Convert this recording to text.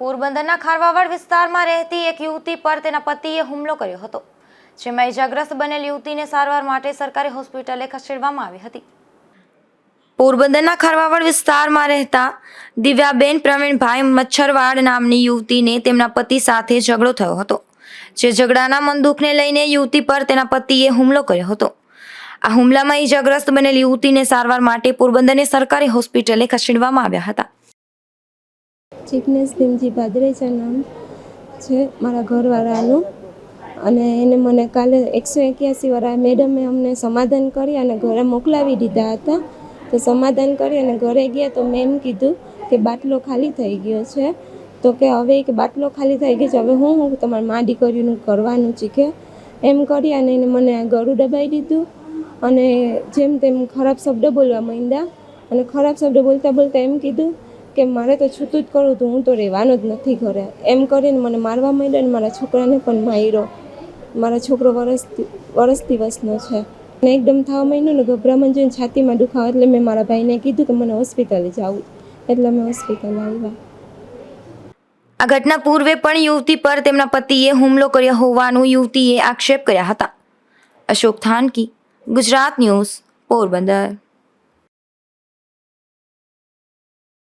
પોરબંદરના ખારવાવાડ વિસ્તારમાં રહેતી એક યુવતી પર તેના પતિએ હુમલો કર્યો હતો, જેમાં ઇજાગ્રસ્ત બનેલ યુવતીને સારવાર માટે સરકારી હોસ્પિટલે ખસેડવામાં આવી હતી. પોરબંદરના ખારવાવાડ વિસ્તારમાં રહેતા દિવ્યાબેન પ્રવીણભાઈ મચ્છરવાડ નામની યુવતીને તેમના પતિ સાથે ઝઘડો થયો હતો, જે ઝઘડાના મનદુખને લઈને યુવતી પર તેના પતિએ હુમલો કર્યો હતો. આ હુમલામાં ઇજાગ્રસ્ત બનેલ યુવતીને સારવાર માટે પોરબંદરની સરકારી હોસ્પિટલે ખસેડવામાં આવ્યા હતા. જિગ્નેશ ભીમજી ભાદરેજા નામ છે મારા ઘરવાળાનું. અને એને મને કાલે એકસો એક્યાસી વાળા મેડમે અમને સમાધાન કરી અને ઘરે મોકલાવી દીધા હતા. તો સમાધાન કરી અને ઘરે ગયા તો મેં એમ કીધું કે બાટલો ખાલી થઈ ગયો છે. તો કે હવે કે બાટલો ખાલી થઈ ગયો છે, હવે હું હું તમારા મા દીકરીનું કરવાનું કે એમ કરી અને એને મને ગળું દબાઈ દીધું. અને જેમ તેમ ખરાબ શબ્દ બોલવા માંડ્યા. અને ખરાબ શબ્દ બોલતા બોલતા એમ કીધું કે મારે તો છૂતું જ કરું તો હું તો રહેવાનું જ નથી ઘરે. એમ કરીને મને મારવા માંડ્યા ને મારા છોકરાને પણ માર્યો. મારા છોકરો વરસ વરસ દિવસનો છે. અને એકદમ થવા માંડ્યો ને ગભરામણ જોઈને છાતીમાં દુખાવો એટલે મેં મારા ભાઈને કીધું કે મને હોસ્પિટલે જવું. એટલે મેં હોસ્પિટલ આવ્યા. આ ઘટના પૂર્વે પણ યુવતી પર તેમના પતિએ હુમલો કર્યો હોવાનું યુવતીએ આક્ષેપ કર્યા હતા. અશોક થાનકી, ગુજરાત ન્યૂઝ, પોરબંદર.